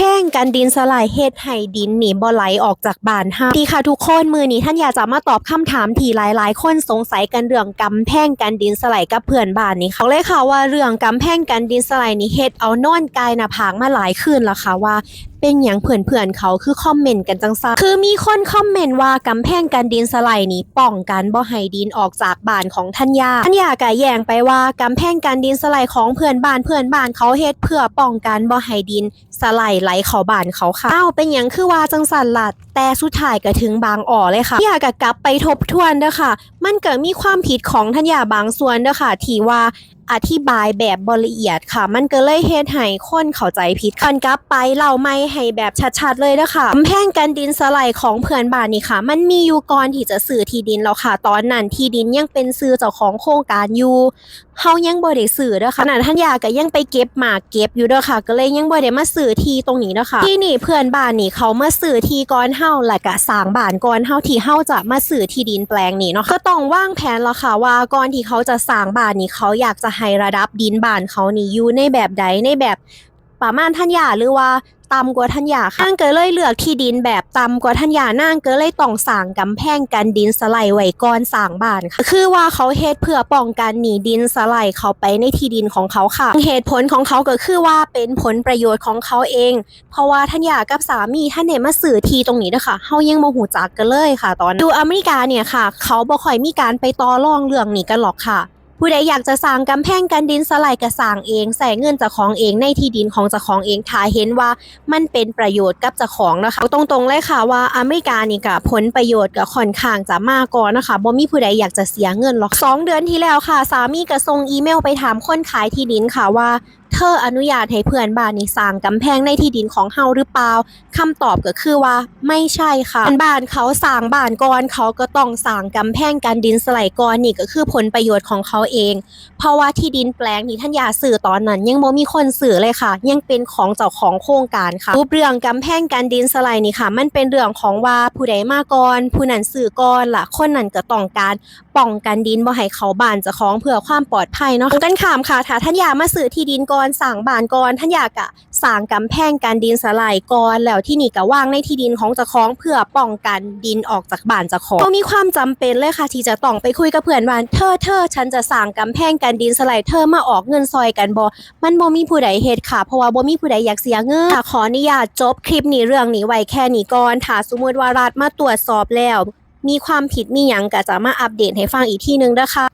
แห้งกันดินสลายเฮ็ดให้ดินหนีบ่ไหลออกจากบ้านเฮาดีค่ะทุกคนมือนี้ท่านอยากจะมาตอบคำถามที่หลาย ๆ คนสงสัยกันเรื่องกำแพงกันดินสลายกับเพื่อนบ้านนี่เขาเลยค่ะว่าเรื่องกำแพงกันดินสลายนี่เฮ็ดเอานอนกายหน้าผากมาหลายคืนแล้วค่ะว่าเป็นอย่างเพื่อนๆเขาคือคอมเมนต์กันจังซาคือมีคนคอมเมนต์ว่ากำแพงกันดินสไลด์นี้ป้องกันบ่ให้ดินออกจากบ้านของท่านยาท่านยากะแย้งไปว่ากำแพงกันดินสไลด์ของเพื่อนบ้านเพื่อนบ้านเขาเฮ็ดเพื่อป้องกันบ่ให้ดินสไลด์ไหลเข้าบ้านเขาค่ะอ้าวเป็นหยังคือว่าจังสันลัดแต่สุดท้ายก็ถึงบางอ่อเลยค่ะท่านยากะกลับไปทบทวนเด้อค่ะ มันเกิดมีความผิดของท่านยาบางส่วนเด้อค่ะที่ว่า อธิบายแบบบละเอียดค่ะ มันก็เลยเฮ็ดให้คนเข้าใจผิดคันกลับไปเล่าไม่ให้แบบชัดๆเลยนะคะกำแพงกันดินสไลด์ของเพื่อนบ้านนี่ค่ะ มันมีอยู่ก่อนที่จะซื้อที่ดินแล้วค่ะ ตอนนั้นที่ดินยังเป็นซื้อเจ้าของโครงการอยู่ เฮายังบ่ได้สื่อเด้อค่ะขณะท่านยาก็ยังไปเก็บหมากเก็บอยู่เด้อค่ะ ก็เลยยังบ่ได้มาสื่อทีตรงนี้เด้อค่ะที่นี่เพื่อนบ้านนี่เขามาสื่อทีก่อนเฮาและก็สร้างบ้านก่อนเฮาที่เฮาจะมาสื่อที่ดินแปลงนี้เนาะก็ต้องวางแผนแล้วค่ะว่าก่อนที่เขาจะสร้างบ้านนี่เขาอยากจะให้ระดับดินบ้านเขานี่อยู่ในแบบใดในแบบ ประมาณท่านยาหรือว่าต่ำกว่าท่านยาค่ะนางเก็เลยเลือกที่ดินแบบต่ำกว่าท่านยานางเก็เลยต้องสร้างกำแพงกันดินสไลด์ไว้ก่อนสร้างบ้านค่ะ คือว่าเขาเฮ็ดเพื่อป้องกันหนีดินสไลด์เข้าไปในที่ดินของเขาค่ะ เหตุผลของเขาก็คือว่าเป็นผลประโยชน์ของเขาเอง เพราะว่าท่านยากับสามีท่านเนี่ยมาสื่อทีตรงนี้นะคะเฮายังบ่หูจักกันเลยค่ะ ตอนนั้นดูอเมริกาเนี่ยค่ะ เขาบ่ค่อยมีการไปต่อรองเรื่องนี้กันหรอกค่ะ ผู้ใดอยากจะสร้างกำแพงกันดินสไลด์ก็สร้างเองใส่เงินเจ้าของเองในที่ดินของเจ้าของเองถ้าเห็นว่ามันเป็นประโยชน์กับเจ้าของนะคะตรงๆเลยค่ะว่าอเมริกานี่ก็ผลประโยชน์ก็ค่อนข้างจะมากก่อนนะคะบ่มีผู้ใดอยากจะเสียเงินหรอกสองเดือนที่แล้วค่ะ สามีก็ส่งอีเมลไปถามคนขายที่ดินค่ะว่าเธออนุญาตให้เพื่อนบ้านนี่สร้างกำแพงในที่ดินของเฮาหรือเปล่าคำตอบก็คือว่าไม่ใช่ค่ะเพื่อนบ้านเขาสร้างบ้านก่อนเขาก็ต้องสร้างกำแพงกันดินสไลด์ก่อนนี่ก็คือผลประโยชน์ของเขาเอง เพราะว่าที่ดินแปลงนี้ท่านยาสื่อตอนนั้น ยังบ่มีคนสื่อเลยค่ะ ยังเป็นของเจ้าของโครงการค่ะรูปเรื่องกำแพงกันดินสไลด์นี่ค่ะ มันเป็นเรื่องของว่าผู้ใดมาก่อนผู้นั้นสื่อก่อนล่ะคนนั้นก็ต้องการป้องกันดินบ่ให้เขาบ้านเจ้าของเพื่อความปลอดภัยเนาะกันขามค่ะถ้าท่านยามาซื้อที่ดินก่อนสั่งบ้านก่อนท่านอยากอะสั่งกำแพงกันดินสไลด์ก่อนแล้วที่นี่ก็วางในที่ดินของเจ้าของเพื่อป้องกันดินออกจากบ้านเจ้าของก็มีความจำเป็นเลยค่ะ ที่จะต้องไปคุยกับเพื่อนว่าเธอเธอฉันจะสั่งกำแพงกันดินสไลด์เธอมาออกเงินซอยกันบ่มันบ่มีผู้ใดเฮ็ดค่ะเพราะว่าบ่มีผู้ใดอยากเสียเงินขออนุญาตจบคลิปนี้เรื่องนี้ไว้แค่นี้ก่อนถ้าสมมุติว่ารัฐมาตรวจสอบแล้ว มีความผิดมีหยังก็จะมาอัปเดตให้ฟังอีกทีนึงเด้อค่ะ